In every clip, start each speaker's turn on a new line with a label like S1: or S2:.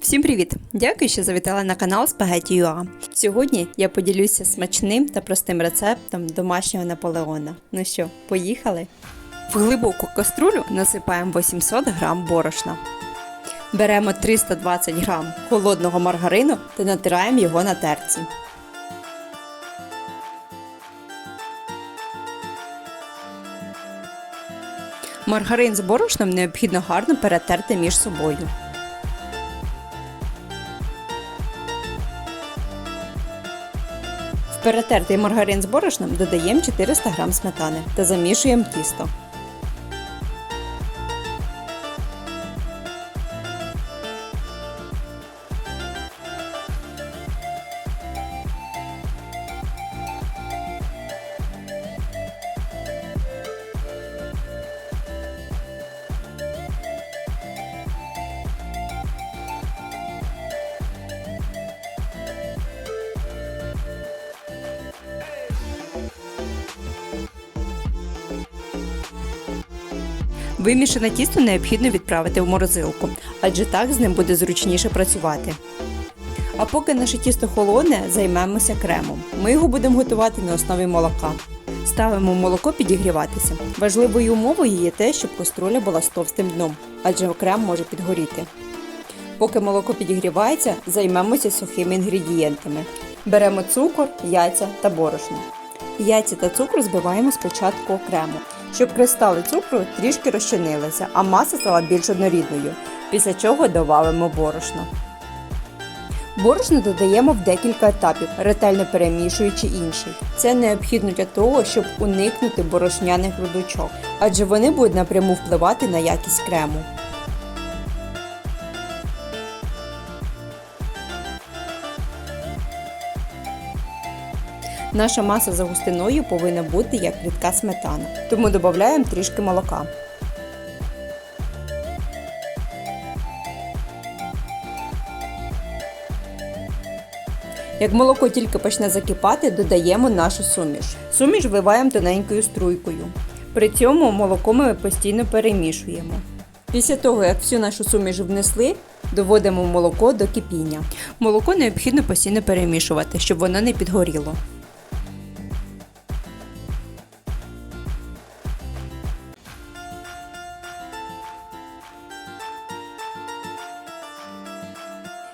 S1: Всім привіт! Дякую, що завітали на канал Spaghetti.ua. Сьогодні я поділюся смачним та простим рецептом домашнього наполеона. Ну що, поїхали? В глибоку каструлю насипаємо 800 г борошна. Беремо 320 г холодного маргарину та натираємо його на терці. Маргарин з борошном необхідно гарно перетерти між собою. В перетертий маргарин з борошном додаємо 400 г сметани та замішуємо тісто. Вимішане тісто необхідно відправити в морозилку, адже так з ним буде зручніше працювати. А поки наше тісто холодне, займемося кремом. Ми його будемо готувати на основі молока. Ставимо молоко підігріватися. Важливою умовою є те, щоб каструля була з товстим дном, адже крем може підгоріти. Поки молоко підігрівається, займемося сухими інгредієнтами. Беремо цукор, яйця та борошно. Яйця та цукор збиваємо спочатку окремо, щоб кристали цукру трішки розчинилися, а маса стала більш однорідною, після чого добавимо борошно. Борошно додаємо в декілька етапів, ретельно перемішуючи інший. Це необхідно для того, щоб уникнути борошняних грудочок, адже вони будуть напряму впливати на якість крему. Наша маса за густиною повинна бути як рідка сметана, тому додаємо трішки молока. Як молоко тільки почне закипати, додаємо нашу суміш. Суміш вливаємо тоненькою струйкою. При цьому молоко ми постійно перемішуємо. Після того, як всю нашу суміш внесли, доводимо молоко до кипіння. Молоко необхідно постійно перемішувати, щоб воно не підгоріло.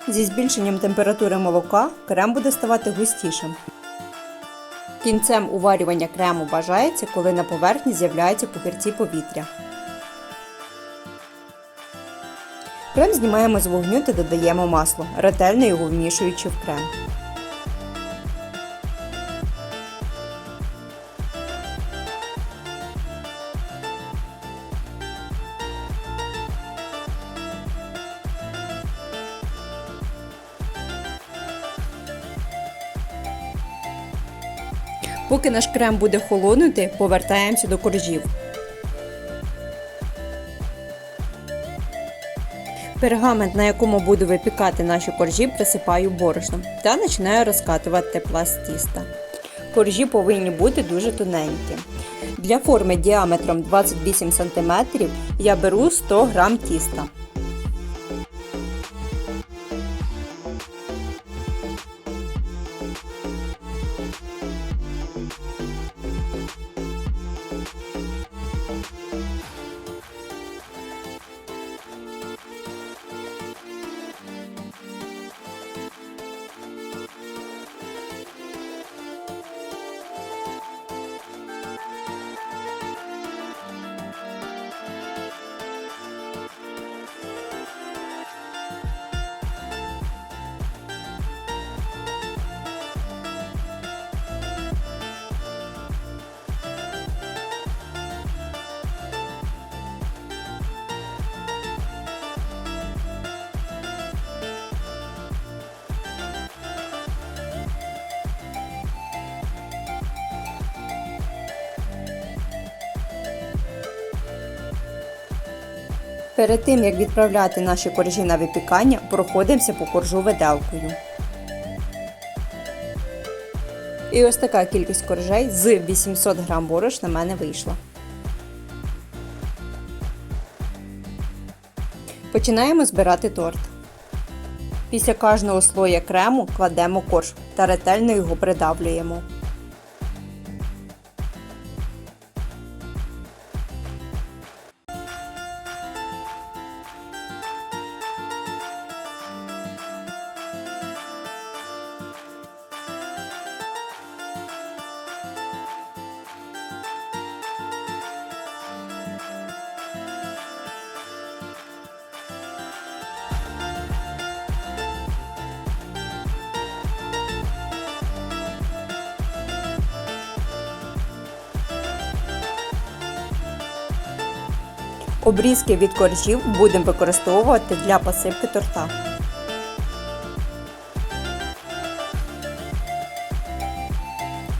S1: Зі збільшенням температури молока крем буде ставати густішим. Кінцем уварювання крему бажається, коли на поверхні з'являються пухирці повітря. Крем знімаємо з вогню та додаємо масло, ретельно його вмішуючи в крем. Поки наш крем буде холонути, повертаємося до коржів. Пергамент, на якому буду випікати наші коржі, присипаю борошном та починаю розкатувати пласт тіста. Коржі повинні бути дуже тоненькі. Для форми діаметром 28 см я беру 100 г тіста. Перед тим як відправляти наші коржі на випікання, проходимося по коржу виделкою. І ось така кількість коржей з 800 г борошна в мене вийшла. Починаємо збирати торт. Після кожного слоя крему кладемо корж та ретельно його придавлюємо. Обрізки від коржів будемо використовувати для посипки торта.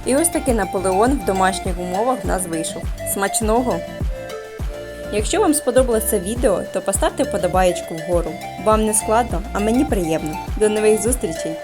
S1: І ось такий Наполеон в домашніх умовах в нас вийшов. Смачного! Якщо вам сподобалось це відео, то поставте вподобаєчку вгору. Вам не складно, а мені приємно. До нових зустрічей!